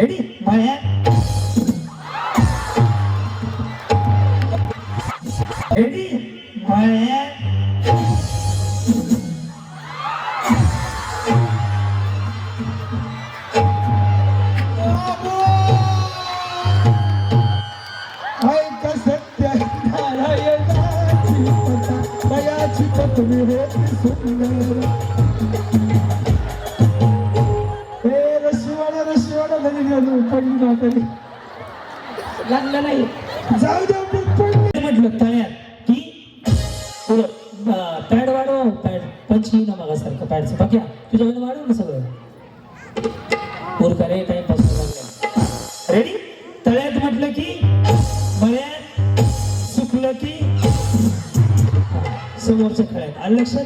เฮ้ยมาแล้วเฮ้ยมาแล้ว मागासारखं बघ्या तुझ्याकडे वाढव ना सगळं. उरका रे काही पासून रेडी तळ्यात म्हटलं की मळ्यात सुकलं की समोरच्या खेळात. आलं लक्षात?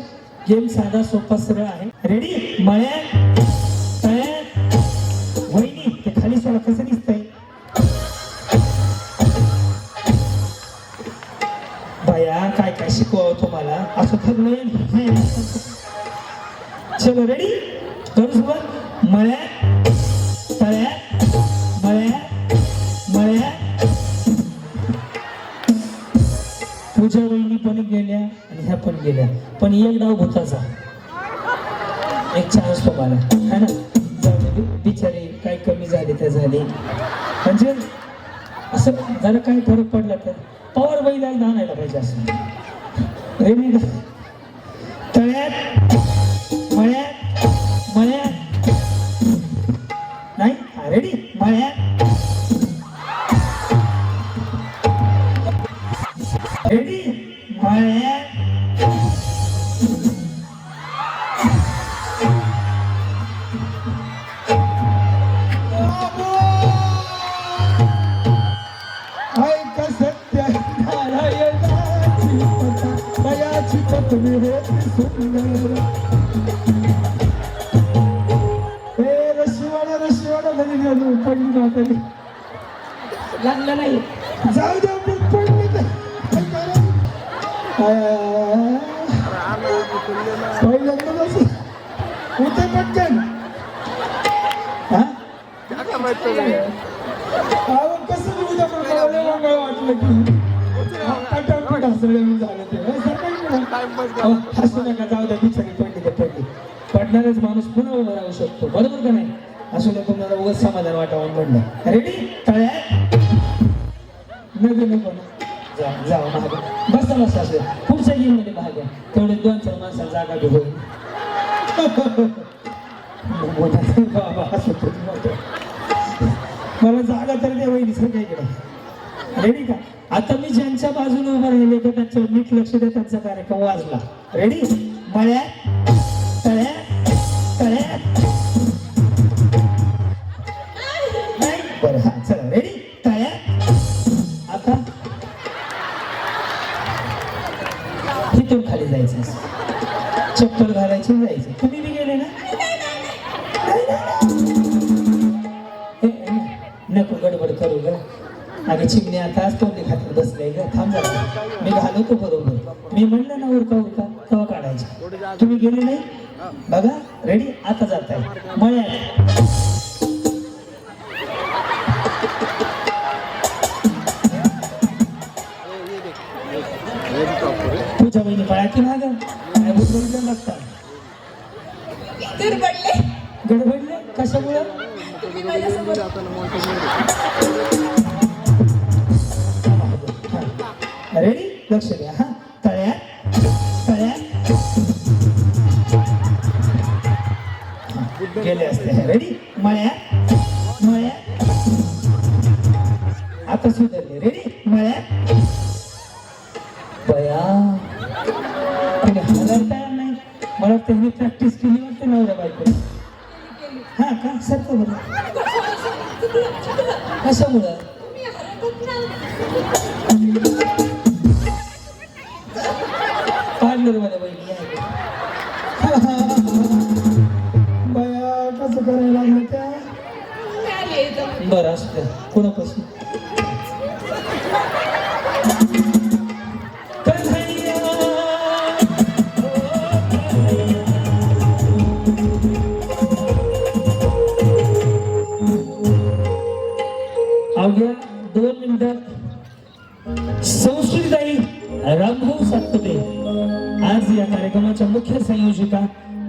गेम साधा सोपा सरळ आहे. रेडी मळ्यात तळ्यात वहिनी ते खाली सोडा कसं दिसतंय? बाया काय काय शिकवावं तुम्हाला? असं ठरलंय? चलो रेडी करू सुरुवात? मळ्यात तळ्यात मळ्यात मळ्यात. पूजा वहिनी पण गेल्या आणि ह्या पण गेल्या. पण एक डाव भूताचा. एक चान्स तो मला है ना? बिचारे काय कमी झाले त्या झाले. म्हणजे असं जरा काय फरक पडला तर. पवार बैला आणायला पाहिजे असं. रेडी तळ्यात मळ्यात लागलं नाही. जाऊ द्या पण पटकन. हा? कसं उद्या वाटलं की पटापट हसलं झालं ते. हसू नका जाऊ द्या बिचारी पडली पडली. पडणारच माणूस पुन्हा उभा राहू शकतो. बरोबर का नाही? असू नये तुम्हाला उगाच समाधान वाटावं म्हणलं. रेडी तळ्यात नदी जा जाऊ. महाग बसा बसा असं पुढच्या गेममध्ये भाग घ्या तेवढे दोन चार माणसा जागा बी होईल मला जागा तर द्या वहिनी सर रेडी का आता मी ज्यांच्या बाजूने उभा राहिले तर त्यांच्यावर नीट लक्ष द्या त्यांचा कार्यक्रम वाजला रेडी मळ्यात चप्पल घालायची जायचं. तुम्ही बी गेले ना? नको गडबड करू ग. आणि चिमणी आता आज तोंडी खात बसलाय ग. थांब मी घालवतो बरोबर. मी म्हणलं ना उरका उरका तेव्हा काढायचे? तुम्ही गेले नाही? बघा रेडी आता जात आहे मळ्यात. तुझ्या बहिणी पळा की बुजबुजीला लागतात दुर्बडले गडबडले. कशामुळं? तुम्ही माझ्यासोबत रेडी लक्ष द्या हा. तळ्यात हा, गेले असते. रेडी मळ्यात मळ्यात आता सुधारले. रेडी मळ्यात मला त्यांनी प्रॅक्टिस केली वाटते नवऱ्या बायको हा का? सरतो बरं कशामुळं? तुम्ही हरकत ना पार्लरमध्ये बहिणी आहे बया कसं करायला लागलं त्या? बरं असू द्या. कोणापासून? रामभाऊ सातपुते आज या कार्यक्रमाच्या मुख्य संयोजिका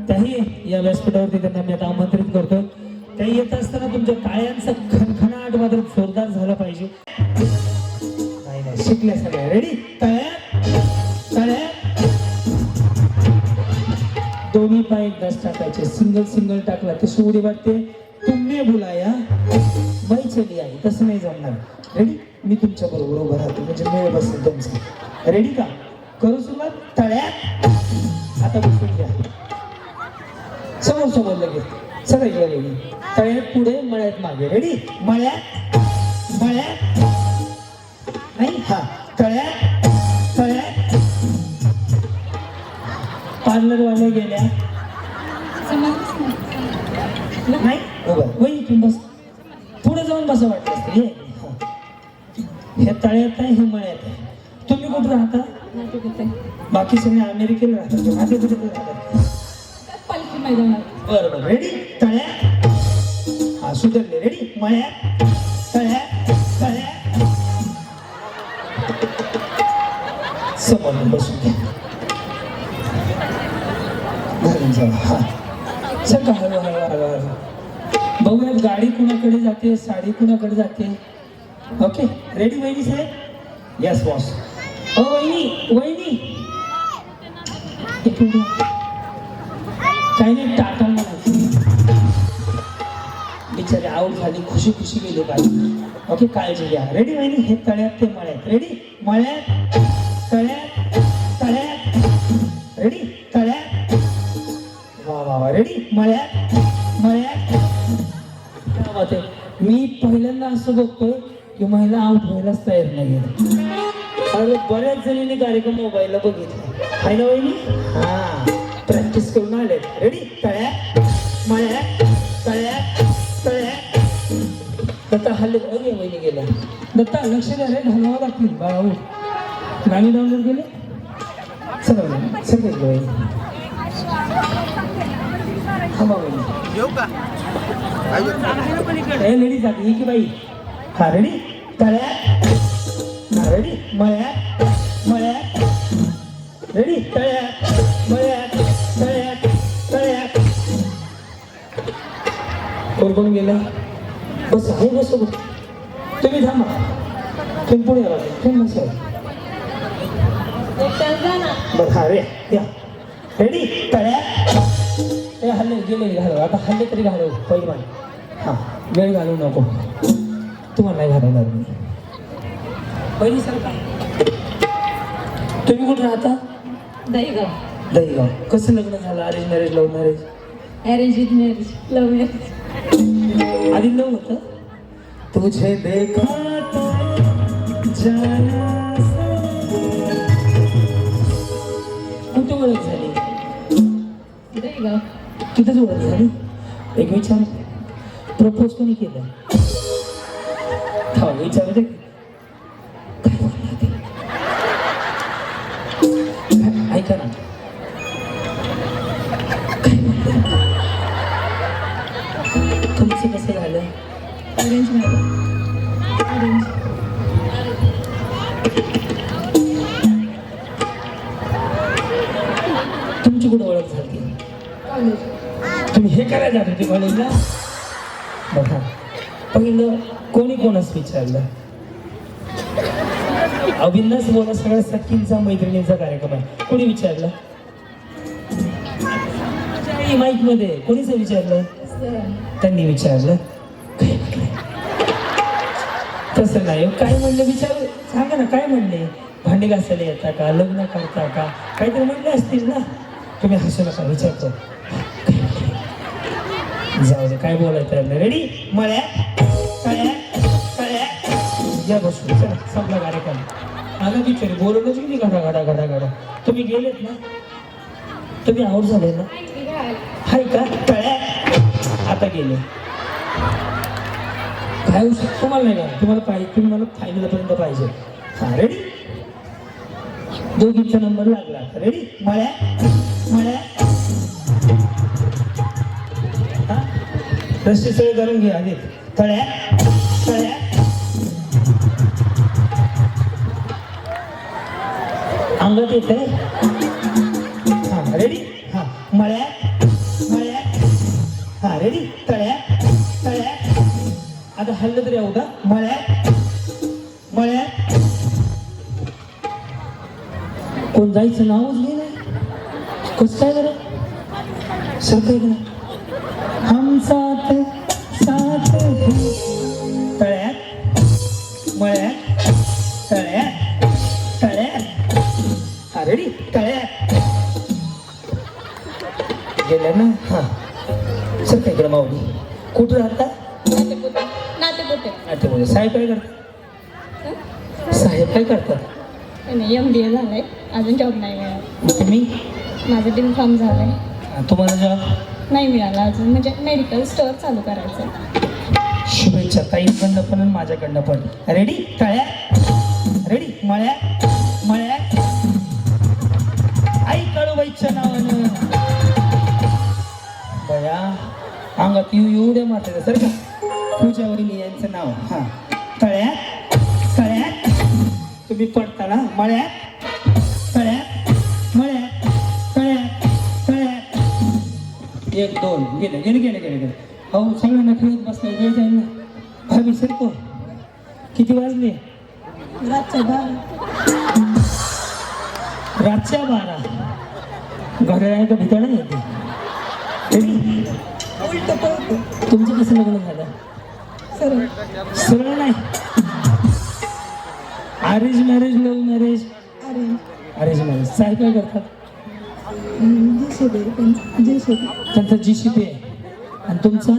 त्याही या व्यासपीठावरती त्यांना मी आता आमंत्रित करतो त्याही येत असताना तुमच्या टाळ्यांचा खणखणाट मात्र जोरदार झाला पाहिजे. नाही नाही शिकल्या सगळ्या रेडी तळ्या दोन्ही पाय दस टाकायचे. सिंगल सिंगल टाकला ते शिवडी वाटते. तुम्ही बुलाया बाई चली आई तसं नाही जमणार. रेडी मी तुमच्या बरोबर उभं राहतो. म्हणजे मेळ बसेल तुमचा. रेडी का? करू सुरुवात? तळ्यात? आता बसून घ्या. समोर समोर लगेच. सगळे रेडी. तळ्यात पुढे मळ्यात मागे. रेडी मळ्यात? मळ्यात? नाही? हा. तळ्यात? तळ्यात? पार्लर गेल्या. नाही? वही इथून बस. पुढे जाऊन बसा वाटत. हे तळ्यात आहे हे मळ्यात आहे. कुठं राहता? बाकी सगळे अमेरिकेला राहतात आता कुठे पालखी मैदानात. बरं बरं. रेडी तळ्यात. हा सुधरले. रेडी मळ्यात. तळ्यात. तळ्यात. समोर बसून घ्या. हा. सगळं हळू हळू हळू हळू बघूयात गाडी कुणाकडे जाते साडी कुणाकडे जाते. ओके रेडी वहिनी साहेब? यस बॉस ओ वहिनी. वहिनी काही नाही टाटा म्हणायचं बिचारे आऊट झाली खुशी खुशी गेली बाई. ओके काळजी घ्या. रेडी वहिनी? हे तळ्यात ते मळ्यात. रेडी मळ्यात तळ्यात तळ्यात. रेडी तळ्यात. वा वा वा. रेडी मळ्यात मळ्यात. क्या बात आहे. मी पहिल्यांदा असं बघतोय की महिला आऊट व्हायलाच तयार नाही अरे बऱ्याच जणींनी कार्यक्रम मोबाईलला बघितला. आहे ना वहिनी? हा. प्रॅक्टिस करून आले. रेडी तळ्यात मळ्यात तळ्यात तळ्यात दत्ता हल्ले अरे वहिनी गेल्या. दत्ता लक्ष द्या रे घालवावं लागतील. बाळाऊ गाणी डाउनलोड केले? चला सगळेच वहिनी. वहिनी. येऊ का? की बाई. हा रेडी तळ्यात हा रेडी मळ्यात मळ्यात रेडी तळ्यात मळ्यात तळ्यात तळ्यात कोण कोण गेला. बस आहे बस तुम्ही थांबा. तुम्ही पुढे बाजूला. तुम्ही बसा. बरं हा रे या. रेडी तळ्यात ए हल्ले गेले घालव. आता हल्ले तरी घालव पहिलवान हां वेळ घालवू नको. तुम्हाला नाही घालवणार मी. पहिली सर तुम्ही कुठे राहता? दहीगाव. दहीगाव. कसं लग्न झालं? Arrange marriage love marriage arrange with marriage love marriage आधी लव्ह होतं? तुझे देखा तो जाना कुठे ओळख झाली. दहीगाव. तिथंच ओळख झाली. एक विचार. प्रपोज कोणी केलं? हा विचार ऐका ना? तुमचं कसं झालं? अरेंज अरेंज तुमची कुठं ओळख झाली? तुम्ही हे करायला जात होते कॉलेजला बघा. पहिलं कोणी कोणास विचारलं? अविनाश बोला सगळ्या सखींचा मैत्रिणींचा कार्यक्रम आहे. कोणी विचारलं? माईकमध्ये कोणीच विचारलं? त्यांनी विचारलं. तसं नाही हो. काय म्हणलं? विचार सांगा ना काय म्हणले? भांडी घासायला येता का? लग्न करता का? काहीतरी म्हणले असतील ना? तुम्ही हसू नका विचारतो. जाऊ दे काय बोलायचं रेडी मळ्या कळ्या कळ्या या बसून चला संपला कार्यक्रम. आलं बिचारी बोलवलंच की घडा घडा घडा घडा. तुम्ही गेलेत ना? तुम्ही आऊट झाले ना? हाय का? तळ्या. आता गेले. काय तुम्हाला नाही का? तुम्हाला पाहिजे तुम्ही मला फायनलपर्यंत पाहिजे. हा रेडी दोघींचा नंबर लागला. रेडी मळ्या. मळ्या. हा? रस्ते सगळे करून घ्या आधी. तळ्या. तळ्या. सांगत येते हा रेडी हा मळ्यात मळ्यात. हा रेडी तळ्यात तळ्यात. आता हल्लं तरी अवघा मळ्यात मळ्यात. कोण जायचं नावच घे नाही कसं काय बरं? सर काय हम साथ गेल्या ना हा. सर काय इकडे माऊली. कुठं राहता? नातेपुते. साहेब काय करतात साहेब काय करतात नाही एम डी ए झालंय. अजून जॉब नाही मिळाला तुम्ही? माझं डी फार्म झालंय. तुम्हाला जॉब नाही मिळाला अजून. म्हणजे मेडिकल स्टोअर चालू करायचं शुभेच्छा. ताईकडनं पण आणि माझ्याकडनं पण. रेडी तळ्या रेडी मळ्या? मळ्या? आई कळवायच्या नावानं. बया अंगात येऊ द्या मात्र सर का? पूजा वहिनी यांचं नाव हा. तळ्यात तळ्यात. तुम्ही पडता ना मळ्यात तळ्यात मळ्यात तळ्यात तळ्यात. एक दोन गेले गेले गेले गेले गेले हो सगळ्यांना खेळत बसले वेळ जाईल ना. भाभी सरको किती वाजले? रातच्या बारा. रातच्या बारा. घड्याळ का नाही येते? तुमचं कसं लग्न झालं? सरळ सगळं नाही. अरेंज मॅरेज लव्ह मॅरेज अरे अरेंज मॅरेज साहेब काय करतात? त्यांचा जी सी आहे. आणि तुमचा?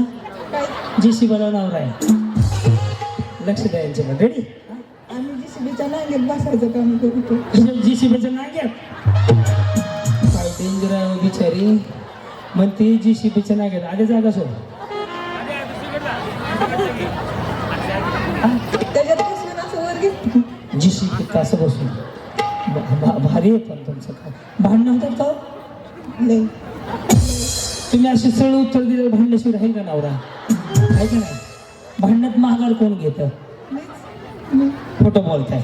जी सी बनवणार आहे. लक्ष द्या यांच्याकडे रेडी आम्ही जी सी नाही नांगेत बसायचं काम करतो जी सी बीचं नाग्यात काय डेंजर आहे मग ते जी सी बीच्या नाग्यात आधी जागा सोड. त्याच्यात बसून असं वर जी शिपी बी कसं बसून भा- भा- भारी आहे पण तुमचं काय. भांडणं होतात का हो? नाही. तुम्ही असे सरळ उत्तर दिलं भांडल्याशिवाय राहील का नवरा? आहे का नाही? भांडणात महागार कोण घेतं? खोटं बोलताय.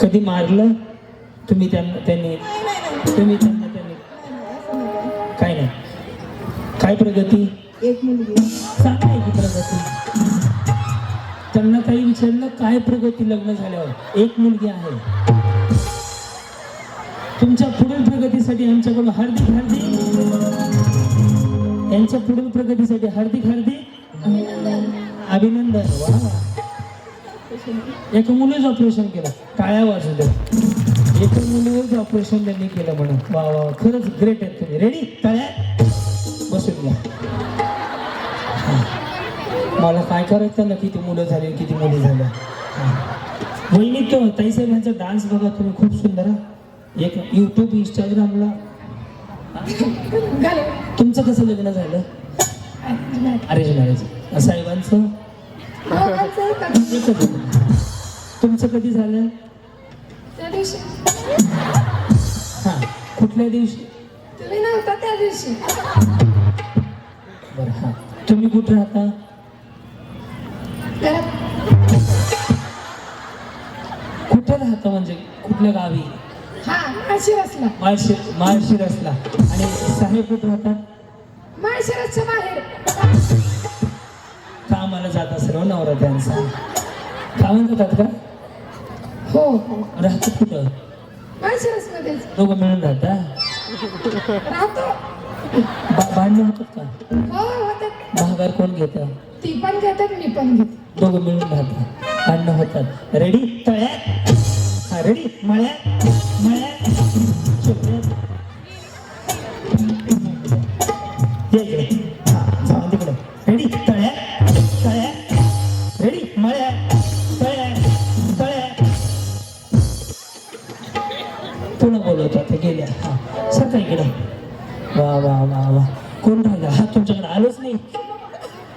कधी मारलं? तुम्ही त्यांना त्यांनी तुम्ही त्यांना काय नाही. काय प्रगती? एक मुलगी. सांगा की प्रगती? त्यांना काही विचारलं काय प्रगती लग्न झाल्यावर? एक मुलगी आहे. तुमच्या पुढील प्रगतीसाठी आमच्याकडून हार्दिक हार्दिक. यांच्या पुढील प्रगतीसाठी हार्दिक हार्दिक. अभिनंदन. एका मुलीच ऑपरेशन केलं. टाळ्या वाजू द्या. एका मुलीवरच ऑपरेशन त्यांनी केलं म्हणून. वा वा. खरंच ग्रेट आहेत तुम्ही. रेडी टाळ्या बसून घ्या. मला काय करायचं त्यांना? किती मुलं झाली किती मुली झाल्या हा. वहिनी तो ताईसाहेब यांचा डान्स बघा तुम्ही. खूप सुंदर हा. एक युट्यूब इंस्टाग्रामला तुमचं कसं लग्न झालं? अरेंज मॅरेज साहेबांचं? होतं. तुमचं कधी झालं? दिवशी. हां कुठल्या दिवशी? तुम्ही नव्हता त्या दिवशी. बरं हां. तुम्ही कुठं राहता? कुठं राहता म्हणजे? कुठल्या गावी? हा माळशिरसला. माळशिर माळशिरसला. आणि साहेब कुठं राहतात माळशिरसच्या बाहेर. कामाला जात असेल हो नवरा त्यांचा कामाला जातात का हो. राहतात कुठं? माळशिरस मध्येच दोघं मिळून राहता राहतो. बा- भांडणं होतात का? हो होतात. भागार कोण घेतं? ती पण घेतात मी पण घेते. दोघं मिळून राहतात. भांडणं होतात. रेडी तळ्यात? हा रेडी मळ्यात?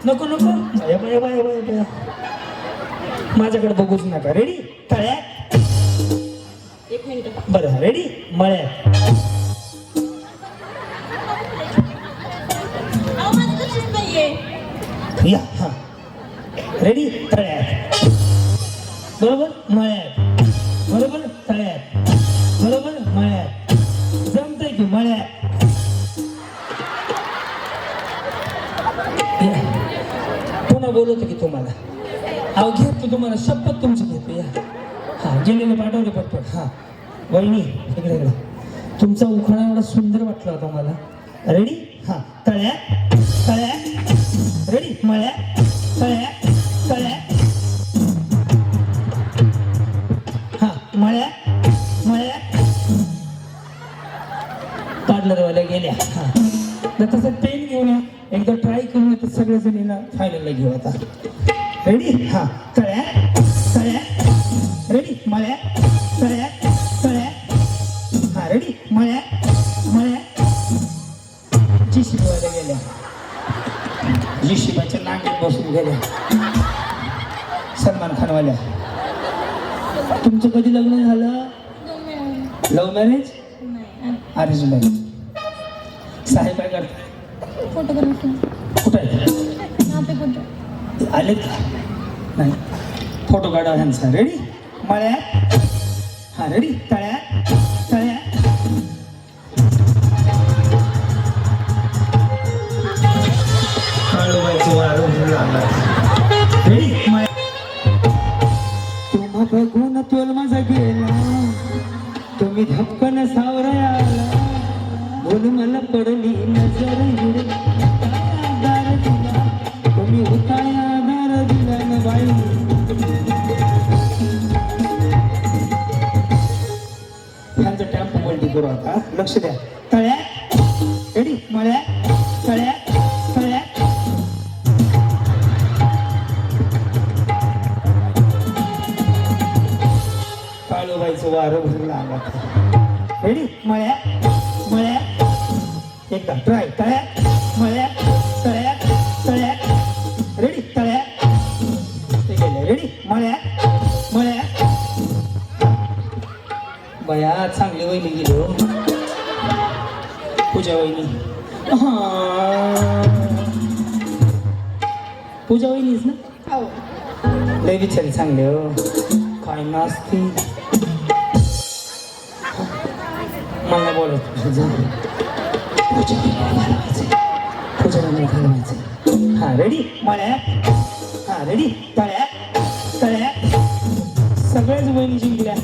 नको नको. बाया बाया बाया बाया बाया. माझ्याकडे बघूच नका. रेडी तळ्यात एक मिनिट. बरं रेडी मळ्यात. या हा. रेडी तळ्यात. बरोबर? मळ्यात. बरोबर? तळ्यात. बरोबर? मळ्यात. जमतंय की मळ्यात? या. बोलवतो की तुम्हाला. अहो घेतो तुम्हाला शपथ तुमची घेतो या. हा गेलेले पाठवले पटपट हा. वहिनी इकडे इकडे. तुमचा उखाणा एवढा सुंदर वाटला होता मला. रेडी हा तळ्या तळ्या. रेडी मळ्या तळ्या तळ्या. हा मळ्या मळ्या. पार्लरवाल्या गेल्या हा. तसं पेन घेऊन या. एकदा ट्राय करून तर सगळेजणींना फायनलला घेऊ आता. रेडी हा. तळ्या तळ्या. रेडी मळ्या तळ्या तळ्या. हा रेडी मळ्या मळ्या. जी शिकवायला गेल्या. जी शिवाच्या नांगीत बसून गेल्या. सलमान खानवाल्या. तुमचं कधी लग्न झालं? Love marriage. अरेंज मॅरेज साहेब काय करतात फोटोग्राफी कुठं आहे? नाते फोटो आलेत का? नाही. फोटो काढा ह्यांचा. रेडी मळ्यात. हा रेडी तळ्यात. तळ्यात. रेडी मळ्यात. तुम्हा बघून तोल माझा गेला. तुम्ही धपकन सावरायाला बोल मला पडली नजर हिरे. आधार दिला तुम्ही उताय आधार दिला न बाई. ह्यांचं टॅम्पो मल्टी करू आता लक्ष द्या. तळ्या रेडी मळ्या? तळ्या तळ्या काळूबाईचं वारं भरलं अंगात रेडी मळ्या? एकदा ट्राय तळ्या मळ्या तळ्या तळ्या. रेडी तळ्या. ते गेले. रेडी मळ्या मळ्या. बया चांगली वहिनी गेली हो. पूजा वहिनी. पूजा वहिनीच ना? हो. लय बिचारी चांगले हो. काय नाचती मला बोलत. पूजा घालवायचं. पूजा वहिनीला घालवायचं. हा रेडी मळ्या हा रेडी तळ्या तळ्या सगळ्याच वहिनी जिंकल्या.